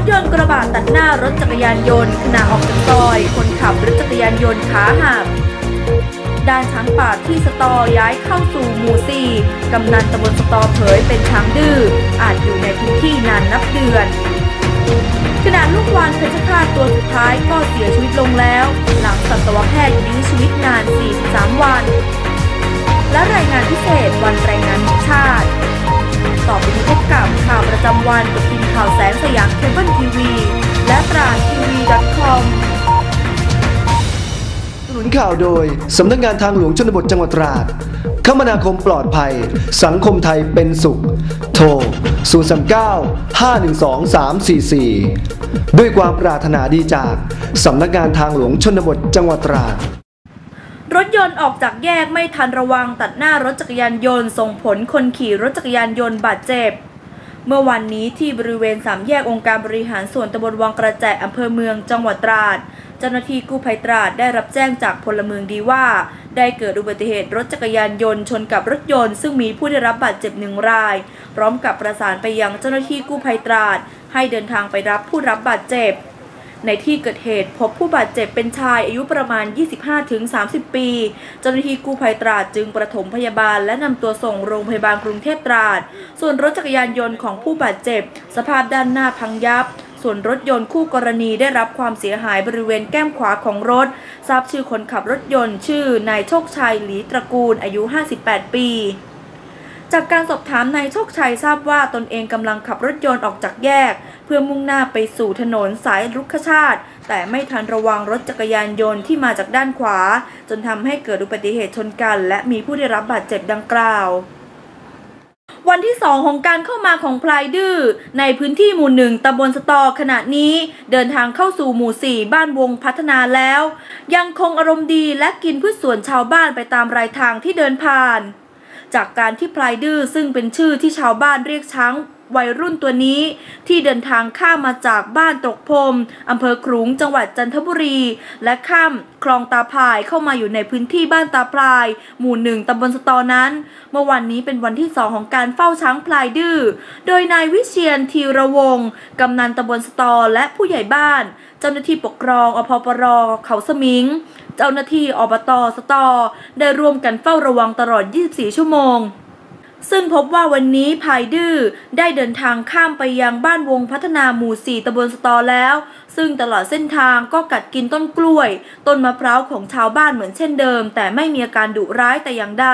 ถยนต์กระบะตัดหน้ารถจักรยานยนต์ขณะออกจากซอย คนขับรถจักรยานยนต์ขาหักด้านช้างป่าที่สตอย้ายเข้าสู่หมู่สี่กำนันตำบลสตอเผยเป็นช้างดื้ออาจอยู่ในพื้นที่นานนับเดือนขณะลูกวานเพชรฆาตตัวสุดท้ายก็เสียชีวิตลงแล้ว หลังสัตวแพทย์ยื้อชีวิตนาน 43 วัน และรายงานพิเศษวันแรงงานชาติ ต่อไปนี้พบกับข่าวประจำวันกับทีมข่าวแสงสยามเคเบิลทีวีและตราทีวี .com สนุนข่าวโดย สำนักงานทางหลวงชนบทจังหวัดตราด คมนาคมปลอดภัย สังคมไทยเป็นสุข โทร 039 512 344 ด้วยความปรารถนาดีจาก สำนักงานทางหลวงชนบทจังหวัดตราด รถยนต์ออกจากแยกไม่ทันระวังตัดหน้ารถจักรยานยนต์ส่งผลคนขี่รถจักรยานยนต์บาดเจ็บ เมื่อวันนี้ที่บริเวณสามแยกองค์การบริหารส่วนตำบลวังกระแจอำเภอเมืองจังหวัดตราด เจ้าหน้าที่กู้ภัยตราดได้รับแจ้งจากพลเมืองดีว่า ได้เกิดอุบัติเหตุรถจักรยานยนต์ชนกับรถยนต์ซึ่งมีผู้ได้รับบาดเจ็บหนึ่งราย พร้อมกับประสานไปยังเจ้าหน้าที่กู้ภัยตราด ให้เดินทางไปรับผู้รับบาดเจ็บ ในที่เกิดเหตุพบผู้บาดเจ็บเป็นชายอายุประมาณ 25-30 ปี เจ้าหน้าที่กู้ภัยตราดจึงประถมพยาบาลและนำตัวส่งโรงพยาบาลกรุงเทพตราด ส่วนรถจักรยานยนต์ของผู้บาดเจ็บ สภาพด้านหน้าพังยับ ส่วนรถยนต์คู่กรณีได้รับความเสียหายบริเวณแก้มขวาของรถ ทราบชื่อคนขับรถยนต์ ชื่อนายโชคชัยหลีตระกูลอายุ 58 ปี จากการสอบถามนายโชคชัยทราบว่าตนเองกำลังขับรถยนต์ออกจากแยก เพื่อมุ่งหน้าไปสู่ถนนสายรุกขชาติ แต่ไม่ทันระวังรถจักรยานยนต์ที่มาจากด้านขวา จนทำให้เกิดอุบัติเหตุชนกัน และมีผู้ได้รับบาดเจ็บดังกล่าววันที่ 2 ของการเข้ามาของพลายดื้อในพื้นที่หมู่หนึ่งตำบลสตอขณะนี้เดินทางเข้าสู่หมู่ 4 บ้านวงพัฒนาแล้ว ยังคงอารมณ์ดีและกินพืชสวนชาวบ้านไปตามรายทางที่เดินผ่าน จากการที่พลายดื้อซึ่งเป็นชื่อที่ชาวบ้านเรียกช้าง วัยรุ่นตัวนี้ที่เดินทางข้ามมาจากบ้านตกพรมอำเภอขลุงจังหวัดจันทบุรี และข้ามคลองตาพายเข้ามาอยู่ในพื้นที่บ้านตาพลาย หมู่หนึ่งตำบลสตอนั้น เมื่อวันนี้เป็นวันที่สองของการเฝ้าช้างพลายดื้อ โดยนายวิเชียนทีระวงกำนันตำบลสตอและผู้ใหญ่บ้าน เจ้าหน้าที่ปกครองอพปรเขาสมิง เจ้าหน้าที่อบตสตอ ได้ร่วมกันเฝ้าระวังตลอด 24 ชั่วโมง ซึ่งพบว่าวันนี้พายดื้อได้เดินทางข้ามไปยังบ้านวงพัฒนาหมู่4ตำบลสตอแล้ว ซึ่งตลอดเส้นทางก็กัดกินต้นกล้วย ต้นมะพร้าวของชาวบ้านเหมือนเช่นเดิม แต่ไม่มีอาการดุร้ายแต่อย่างใด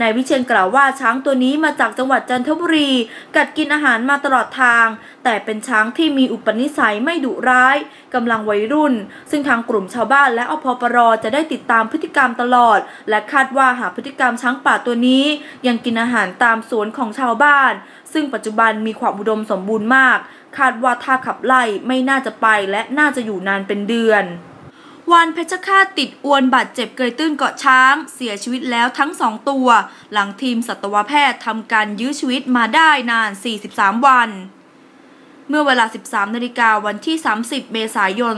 นายวิเชียนกล่าวว่าช้างตัวนี้มาจากจังหวัดจันทบุรี กัดกินอาหารมาตลอดทาง แต่เป็นช้างที่มีอุปนิสัยไม่ดุร้ายกำลังวัยรุ่น ซึ่งทางกลุ่มชาวบ้านและอพปรจะได้ติดตามพฤติกรรมตลอด และคาดว่าหากพฤติกรรมช้างป่าตัวนี้ ยังกินอาหารตามสวนของชาวบ้าน ซึ่งปัจจุบันมีความอุดมสมบูรณ์มาก คาดว่าถ้าขับไล่ไม่น่าจะไปและน่าจะอยู่นานเป็นเดือน วานเพชรฆาตติดอวนบาดเจ็บเกยตื้นเกาะช้าง เสียชีวิตแล้วทั้งสองตัว หลังทีมสัตวแพทย์ทำการยื้อชีวิตมาได้นาน 43 วัน เมื่อเวลา 13นาฬิกาวันที่ 30 เมษายน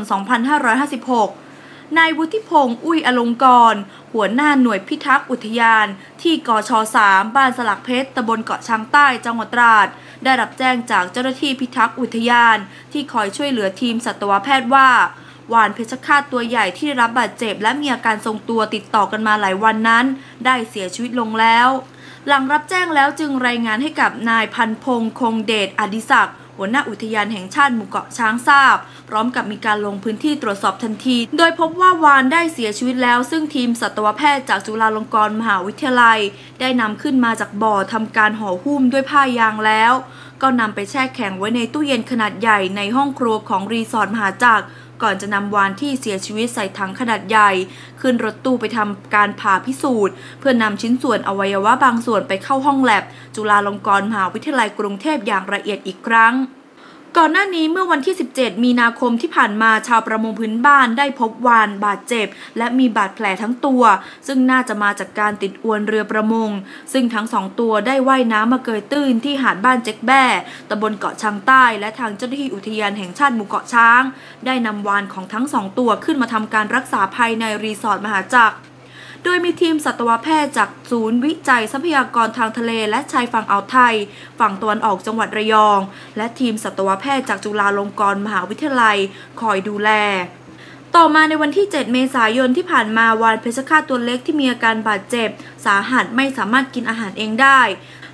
2556 นายวุฒิพงศ์อุ้ยอลงกร หัวหน้าหน่วยพิทักษ์อุทยาน ที่กช3บ้านสลักเพชรตำบลเกาะช้างใต้จังหวัดตราด ได้รับแจ้งจากเจ้าหน้าที่พิทักษ์อุทยาน ที่คอยช่วยเหลือทีมสัตวแพทย์ว่า วานเพชรฆาตตัวใหญ่ที่ได้รับบาดเจ็บและมีอาการทรงตัวติดต่อกันมาหลายวันนั้น ได้เสียชีวิตลงแล้ว หลังรับแจ้งแล้วจึงรายงานให้กับนายพันพงษ์คงเดชอดิศักดิ์หัวหน้าอุทยานแห่งชาติหมู่เกาะช้างทราบ พร้อมกับมีการลงพื้นที่ตรวจสอบทันที โดยพบว่าวานได้เสียชีวิตแล้ว ซึ่งทีมสัตวแพทย์จากจุฬาลงกรณ์มหาวิทยาลัย ได้นำขึ้นมาจากบ่อทำการห่อหุ้มด้วยผ้ายางแล้ว ก็นำไปแช่แข็งไว้ในตู้เย็นขนาดใหญ่ในห้องครัวของรีสอร์ทมหาจักร ก่อนจะนำวานที่เสียชีวิตใส่ถังขนาดใหญ่ ขึ้นรถตู้ไปทำการผ่าพิสูจน์ เพื่อนำชิ้นส่วนอวัยวะบางส่วนไปเข้าห้องแลบ จุฬาลงกรณ์มหาวิทยาลัยกรุงเทพอย่างละเอียดอีกครั้ง ก่อนหน้านี้เมื่อวันที่ 17 มีนาคมที่ผ่านมาชาวประมงพื้นบ้านได้พบวานบาดเจ็บ และมีบาดแผลทั้งตัว ซึ่งน่าจะมาจากการติดอวนเรือประมง ซึ่งทั้งสองตัวได้ว่ายน้ำมาเกยตื้นที่หาดบ้านเจ๊กแบ้ตำบลเกาะช้างใต้ และทางเจ้าหน้าที่อุทยานแห่งชาติหมู่เกาะช้าง ได้นำวานของทั้งสองตัวขึ้นมาทำการรักษาภายในรีสอร์ทมหาจักร โดยมีทีมสัตวแพทย์จากศูนย์วิจัยทรัพยากรทางทะเลและชายฝั่งอ่าวไทย ฝั่งตะวันออกจังหวัดระยอง และทีมสัตวแพทย์จากจุฬาลงกรณ์มหาวิทยาลัย คอยดูแล ต่อมาในวันที่ 7 เมษายนที่ผ่านมาวานเพชรฆาตตัวเล็กที่มีอาการบาดเจ็บ สาหัสไม่สามารถกินอาหารเองได้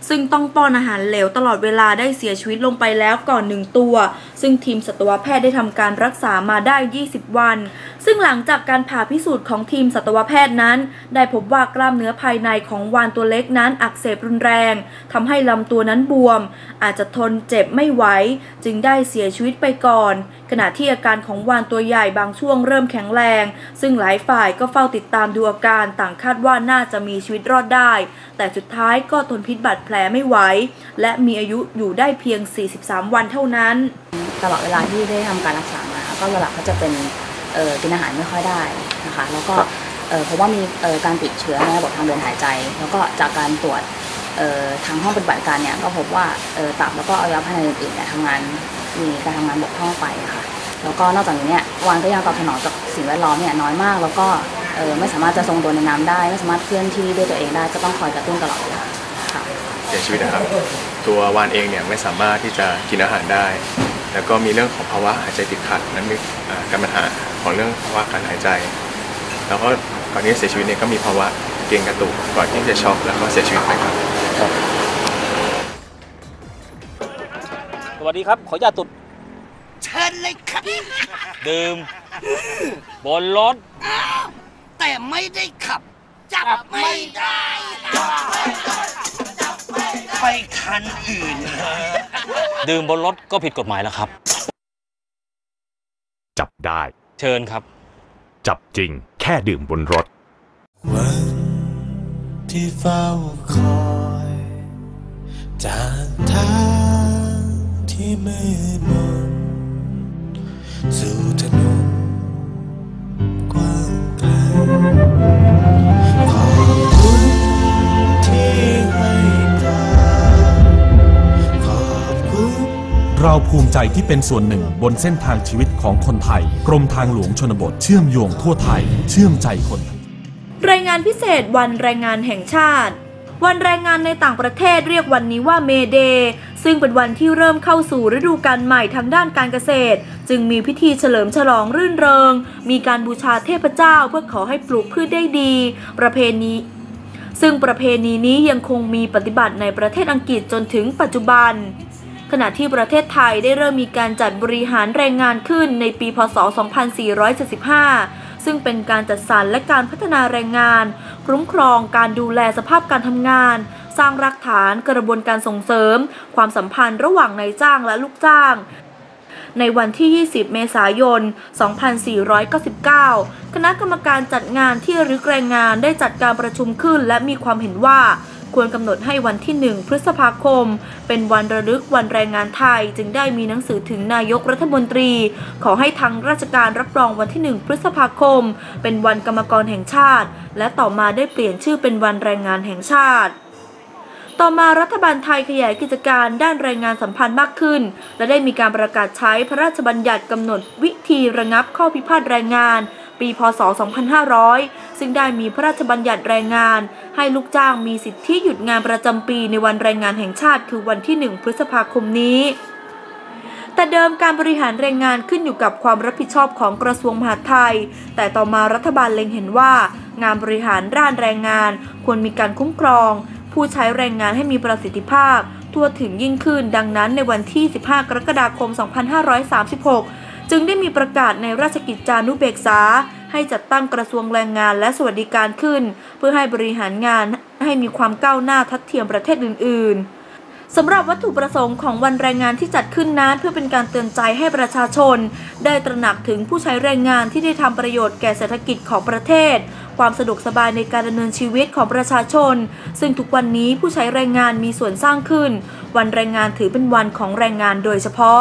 ซึ่งต้องป้อนอาหารเหลวตลอดเวลาได้เสียชีวิตลงไปแล้วก่อนหนึ่งตัว ซึ่งทีมสัตวแพทย์ได้ทำการรักษามาได้ 20 วันซึ่งหลังจากการผ่าพิสูจน์ของทีมสัตวแพทย์นั้น ได้พบว่ากล้ามเนื้อภายในของวานตัวเล็กนั้นอักเสบรุนแรงทำให้ลำตัวนั้นบวม อาจจะทนเจ็บไม่ไหวจึงได้เสียชีวิตไปก่อน ขณะที่อาการของวานตัวใหญ่บางช่วงเริ่มแข็งแรง ซึ่งหลายฝ่ายก็เฝ้าติดตามดูอาการต่างคาดว่าน่าจะมีชีวิตรอดได้ แต่สุดท้ายก็ทนพิษบาดแผลไม่ไหวและมีอายุอยู่ได้เพียง 43 วันเท่านั้น ตลอดเวลาที่ได้ทำการรักษามาก็หลักๆก็จะเป็น กินอาหารไม่ค่อยได้นะคะแล้วก็เอ่อเพราะว่ามีเอ่อการติดเชื้อในระบบทางเดินหายใจ แล้วก็จากการตรวจเอ่อทางห้องปฏิบัติการเนี่ยก็พบว่าเอ่อตับแล้วก็อวัยวะภายในอื่นๆเนี่ยทำงานมีการทำงานบกพร่องไปค่ะแล้วก็นอกจากนี้เนี่ยวานก็ยังตอบสนองจากสิ่งแวดล้อมเนี่ยน้อยมาก แล้วก็เอ่อไม่สามารถจะทรงตัวในน้ำได้ ไม่สามารถเคลื่อนที่ด้วยตัวเองได้ก็ต้องคอยกระตุ้นตลอดเวลาค่ะเสียชีวิตนะครับ ตัววานเองเนี่ยไม่สามารถที่จะกินอาหารได้ แล้วก็มีเรื่องของภาวะหายใจติดขัดนั้นมีอ่าการปัญหา ของเรื่องภาวะการหายใจ แล้วก็ก่อนที่จะเสียชีวิตเนี่ยก็มีภาวะเกร็งกระตุกก่อนที่จะช็อกแล้วก็เสียชีวิตไปครับสวัสดีครับ ขออนุญาตตุดเชิญเลยครับดื่มบนรถแต่ไม่ได้ขับ จับไม่ได้ ไปคันอื่น ดื่มบนรถก็ผิดกฎหมายแล้วครับ จับได้ เชิญครับ จับจริง แค่ดื่มบนรถ วันที่เฝ้าคอยจากทางที่มืดมนสู่ถนน ใจที่เป็นส่วนหนึ่งบนเส้นทางชีวิตของคนไทย กรมทางหลวงชนบทเชื่อมโยงทั่วไทย เชื่อมใจคน รายงานพิเศษวันแรงงานแห่งชาติ วันแรงงานในต่างประเทศเรียกวันนี้ว่าเมเดย์ซึ่งเป็นวันที่เริ่มเข้าสู่ฤดูกาลใหม่ทางด้านการเกษตร จึงมีพิธีเฉลิมฉลองรื่นเริง มีการบูชาเทพเจ้าเพื่อขอให้ปลูกพืชได้ดี ประเพณีซึ่งประเพณีนี้ยังคงมีปฏิบัติในประเทศอังกฤษจนถึงปัจจุบัน ขณะที่ประเทศไทยได้เริ่มมีการจัดบริหารแรงงานขึ้นในปี พศ 2475 ซึ่งเป็นการจัดสรรและการพัฒนาแรงงาน คุ้มครองการดูแลสภาพการทำงาน สร้างรากฐานกระบวนการส่งเสริม ความสัมพันธ์ระหว่างนายจ้างและลูกจ้างในวันที่ 20 เมษายน 2499 คณะกรรมการจัดงานที่รึกแรงงานได้จัดการประชุมขึ้น และมีความเห็นว่า ควรกำหนดให้วันที่ 1 พฤษภาคม เป็นวันระลึกวันแรงงานไทย จึงได้มีหนังสือถึงนายกรัฐมนตรี ขอให้ทางราชการรับรองวันที่ 1 พฤษภาคม เป็นวันกรรมกรแห่งชาติ และต่อมาได้เปลี่ยนชื่อเป็นวันแรงงานแห่งชาติต่อมารัฐบาลไทยขยายกิจการด้านแรงงานสัมพันธ์มากขึ้น และได้มีการประกาศใช้พระราชบัญญัติกำหนดวิธีระงับข้อพิพาทแรงงาน ปีพศ 2500 ซึ่งได้มีพระราชบัญญัติแรงงาน ให้ลูกจ้างมีสิทธิหยุดงานประจำปีในวันแรงงานแห่งชาติ คือวันที่ 1 พฤษภาคมนี้แต่เดิมการบริหารแรงงานขึ้นอยู่กับความรับผิดชอบของกระทรวงมหาดไทย แต่ต่อมารัฐบาลเล็งเห็นว่า งานบริหารด้านแรงงาน ควรมีการคุ้มครอง ผู้ใช้แรงงานให้มีประสิทธิภาพ ทั่วถึงยิ่งขึ้น ดังนั้นในวันที่ 15 กรกฎาคม 2536 จึงได้มีประกาศในราชกิจจานุเบกษา ให้จัดตั้งกระทรวงแรงงานและสวัสดิการขึ้น เพื่อให้บริหารงานให้มีความก้าวหน้าทัดเทียมประเทศอื่น ๆสำหรับวัตถุประสงค์ของวันแรงงานที่จัดขึ้นนั้น เพื่อเป็นการเตือนใจให้ประชาชน ได้ตระหนักถึงผู้ใช้แรงงานที่ได้ทำประโยชน์แก่เศรษฐกิจของประเทศ ความสะดวกสบายในการดำเนินชีวิตของประชาชน ซึ่งทุกวันนี้ผู้ใช้แรงงานมีส่วนสร้างขึ้น วันแรงงานถือเป็นวันของแรงงานโดยเฉพาะ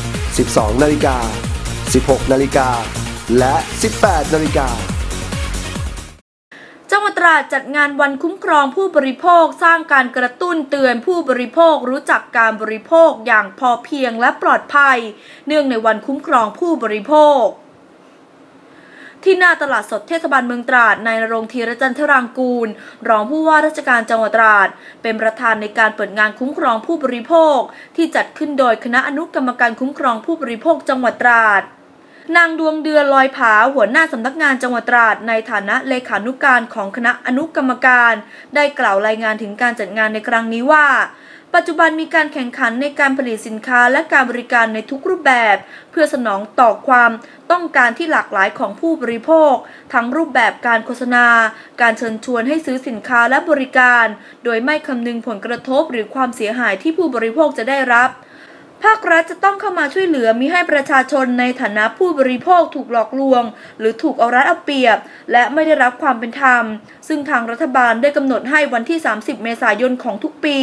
12 นาฬิกา 16 นาฬิกา และ 18 นาฬิกาจังหวัดตราดจัดงานวันคุ้มครองผู้บริโภคสร้างการกระตุ้นเตือนผู้บริโภครู้จักการบริโภคอย่างพอเพียงและปลอดภัย เนื่องในวันคุ้มครองผู้บริโภค ที่หน้าตลาดสดเทศบาลเมืองตราดนายนรงค์ธีรจันทรางกูล รองผู้ว่าราชการจังหวัดตราด เป็นประธานในการเปิดงานคุ้มครองผู้บริโภค ที่จัดขึ้นโดยคณะอนุกรรมการคุ้มครองผู้บริโภคจังหวัดตราดนางดวงเดือนลอยผาหัวหน้าสำนักงานจังหวัดตราดในฐานะเลขานุการของคณะอนุกรรมการ ได้กล่าวรายงานถึงการจัดงานในครั้งนี้ว่า ปัจจุบันมีการแข่งขันในการผลิตสินค้าและการบริการในทุกรูปแบบ เพื่อสนองต่อความต้องการที่หลากหลายของผู้บริโภค ทั้งรูปแบบการโฆษณา การเชิญชวนให้ซื้อสินค้าและบริการ โดยไม่คำนึงผลกระทบหรือความเสียหายที่ผู้บริโภคจะได้รับ ภาครัฐจะต้องเข้ามาช่วยเหลือมิให้ประชาชนในฐานะผู้บริโภคถูกหลอกลวง หรือถูกเอารัดเอาเปรียบ และไม่ได้รับความเป็นธรรม ซึ่งทางรัฐบาลได้กำหนดให้วันที่ 30 เมษายนของทุกปี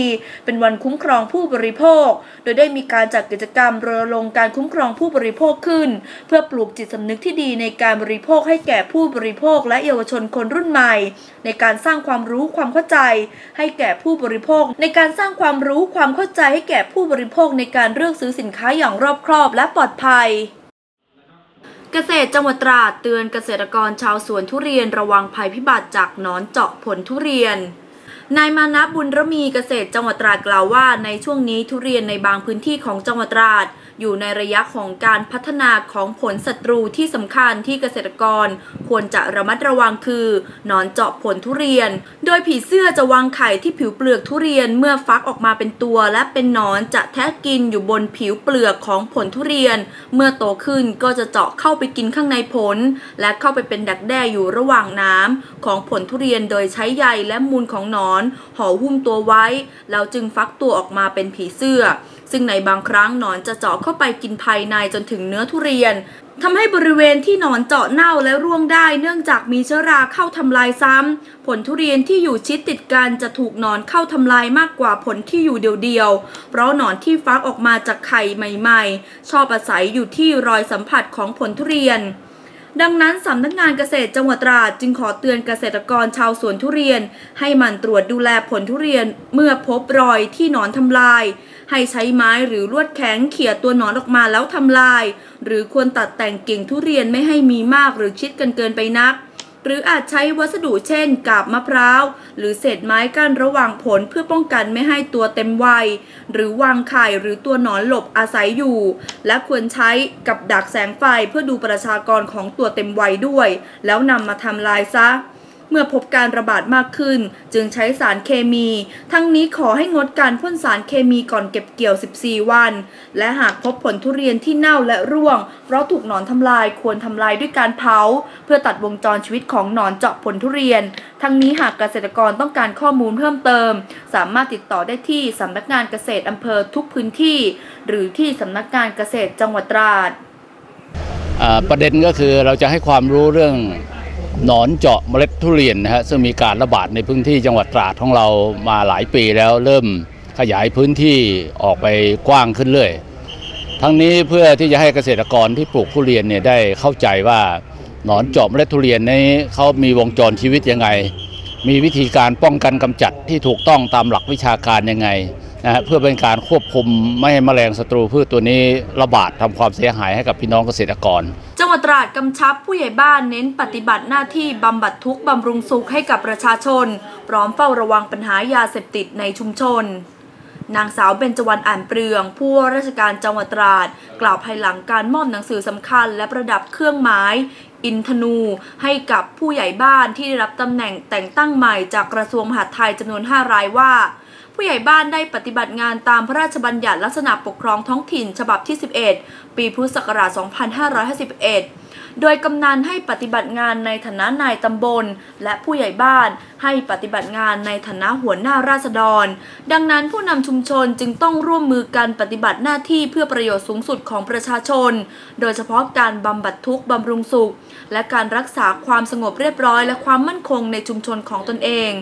เป็นวันคุ้มครองผู้บริโภค โดยได้มีการจัดกิจกรรมรณรงค์การคุ้มครองผู้บริโภคขึ้น เพื่อปลูกจิตสำนึกที่ดีในการบริโภคให้แก่ผู้บริโภค และเยาวชนคนรุ่นใหม่ ในการสร้างความรู้ความเข้าใจ ให้แก่ผู้บริโภค ในการสร้างความรู้ความเข้าใจให้แก่ผู้บริโภคในการเลือกซื้อสินค้าอย่างรอบคอบและปลอดภัย เกษตรจังหวัดตราดเตือนเกษตรกรชาวสวนทุเรียนระวังภัยพิบัติจากนอนเจาะผลทุเรียนนายมานะบุญระมีเกษตรจังหวัดตราดกล่าวว่า ในช่วงนี้ทุเรียนในบางพื้นที่ของจังหวัดตราด อยู่ในระยะของการพัฒนาของผลศัตรูที่สำคัญที่เกษตรกร ควรจะระมัดระวังคือหนอนเจาะผลทุเรียน โดยผีเสื้อจะวางไข่ที่ผิวเปลือกทุเรียนเมื่อฟักออกมาเป็นตัว และเป็นหนอนจะแทะกินอยู่บนผิวเปลือกของผลทุเรียน เมื่อโตขึ้นก็จะเจาะเข้าไปกินข้างในผล และเข้าไปเป็นดักแด้อยู่ระหว่างน้ำของผลทุเรียนโดยใช้ใยและมูลของหนอนห่อหุ้มตัวไว้ แล้วจึงฟักตัวออกมาเป็นผีเสื้อ ซึ่งในบางครั้งหนอนจะเจาะเข้าไปกินภายในจนถึงเนื้อทุเรียนทำให้บริเวณที่หนอนเจาะเน่าและร่วงได้เนื่องจากมีเชื้อราเข้าทำลายซ้ำ ผลทุเรียนที่อยู่ชิดติดกันจะถูกหนอนเข้าทำลายมากกว่าผลที่อยู่เดียวๆ เพราะหนอนที่ฟักออกมาจากไข่ใหม่ๆ ชอบอาศัยอยู่ที่รอยสัมผัสของผลทุเรียนดังนั้นสำนักงานเกษตรจังหวัดตราดจึงขอเตือนเกษตรกรชาวสวนทุเรียน ให้มั่นตรวจดูแลผลทุเรียนเมื่อพบรอยที่หนอนทำลาย ให้ใช้ไม้หรือลวดแข็งเขี่ยตัวหนอนออกมาแล้วทำลาย หรือควรตัดแต่งกิ่งทุเรียนไม่ให้มีมากหรือชิดกันเกินไปนัก หรืออาจใช้วัสดุเช่น กาบมะพร้าว หรือเศษไม้กั้นระหว่างผลเพื่อป้องกันไม่ให้ตัวเต็มวัย หรือวางไข่หรือตัวหนอนหลบอาศัยอยู่ และควรใช้กับดักแสงไฟเพื่อดูประชากรของตัวเต็มวัยด้วย แล้วนำมาทำลายซะ เมื่อพบการระบาดมากขึ้น จึงใช้สารเคมี ทั้งนี้ขอให้งดการพ่นสารเคมีก่อนเก็บเกี่ยว 14 วัน และหากพบผลทุเรียนที่เน่าและร่วง เพราะถูกหนอนทำลายควรทำลายด้วยการเผา เพื่อตัดวงจรชีวิตของหนอนเจาะผลทุเรียน ทั้งนี้หากเกษตรกรต้องการข้อมูลเพิ่มเติม สามารถติดต่อได้ที่สำนักงานเกษตรอำเภอทุกพื้นที่ หรือที่สำนักงานเกษตรจังหวัดตราดประเด็นก็คือเราจะให้ความรู้เรื่อง หนอนเจาะเมล็ดทุเรียนนะฮะซึ่งมีการระบาดในพื้นที่จังหวัดตราดของเรามาหลายปีแล้วเริ่มขยายพื้นที่ออกไปกว้างขึ้นเรื่อยทั้งนี้เพื่อที่จะให้เกษตรกรที่ปลูกทุเรียนเนี่ยได้เข้าใจว่าหนอนเจาะเมล็ดทุเรียนนี้เขามีวงจรชีวิตยังไง มีวิธีการป้องกันกำจัดที่ถูกต้องตามหลักวิชาการยังไง นะฮะเพื่อเป็นการควบคุมไม่ให้แมลงศัตรูพืชตัวนี้ระบาดทำความเสียหายให้กับพี่น้องเกษตรกร จังหวัดตราดกำชับผู้ใหญ่บ้านเน้นปฏิบัติหน้าที่บำบัดทุกข์บำรุงสุขให้กับประชาชน พร้อมเฝ้าระวังปัญหายาเสพติดในชุมชน นางสาวเบญจวรรณอ่านเปลือง ผู้ว่าราชการจังหวัดตราด กล่าวภายหลังการมอบหนังสือสำคัญ และประดับเครื่องหมายอินทนูให้กับผู้ใหญ่บ้านที่ได้รับตำแหน่งแต่งตั้งใหม่จากกระทรวงมหาดไทยจำนวน 5 รายว่า ผู้ใหญ่บ้านได้ปฏิบัติงานตามพระราชบัญญัติลักษณะปกครองท้องถิ่นฉบับที่ 11 ปีพุทธศักราช 2551 โดยกำนันให้ปฏิบัติงานในฐานะนายตำบล และผู้ใหญ่บ้านให้ปฏิบัติงานในฐานะหัวหน้าราษฎร ดังนั้นผู้นำชุมชนจึงต้องร่วมมือกันปฏิบัติหน้าที่เพื่อประโยชน์สูงสุดของประชาชน โดยเฉพาะการบำบัดทุกข์บำรุงสุข และการรักษาความสงบเรียบร้อย และความมั่นคงในชุมชนของตนเอง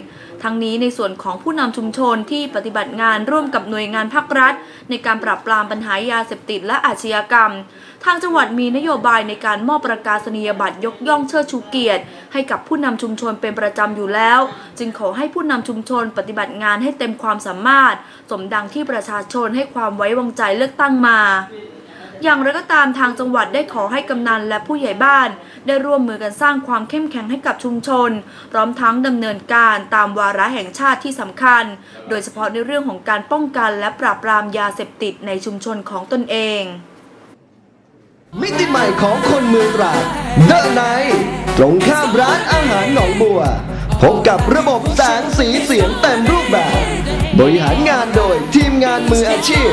ทั้งนี้ในส่วนของผู้นำชุมชนที่ปฏิบัติงานร่วมกับหน่วยงานภาครัฐ ในการปราบปรามปัญหายาเสพติดและอาชญากรรม ทางจังหวัดมีนโยบายในการมอบประกาศนียบัตรยกย่องเชิดชูเกียรติ ให้กับผู้นำชุมชนเป็นประจำอยู่แล้ว จึงขอให้ผู้นำชุมชนปฏิบัติงานให้เต็มความสามารถ สมดังที่ประชาชนให้ความไว้วางใจเลือกตั้งมา อย่างไรก็ตามทางจังหวัดได้ขอให้กำนันและผู้ใหญ่บ้าน ได้ร่วมมือกันสร้างความเข้มแข็งให้กับชุมชน พร้อมทั้งดำเนินการตามวาระแห่งชาติที่สำคัญ โดยเฉพาะในเรื่องของการป้องกันและปราบปรามยาเสพติดในชุมชนของตนเอง มิติใหม่ของคนเมืองตราดเดอะไนตรงข้ามร้านอาหารหนองบัว พบกับระบบแสงสีเสียงเต็มรูปแบบ บริหารงานโดยทีมงานมืออาชีพ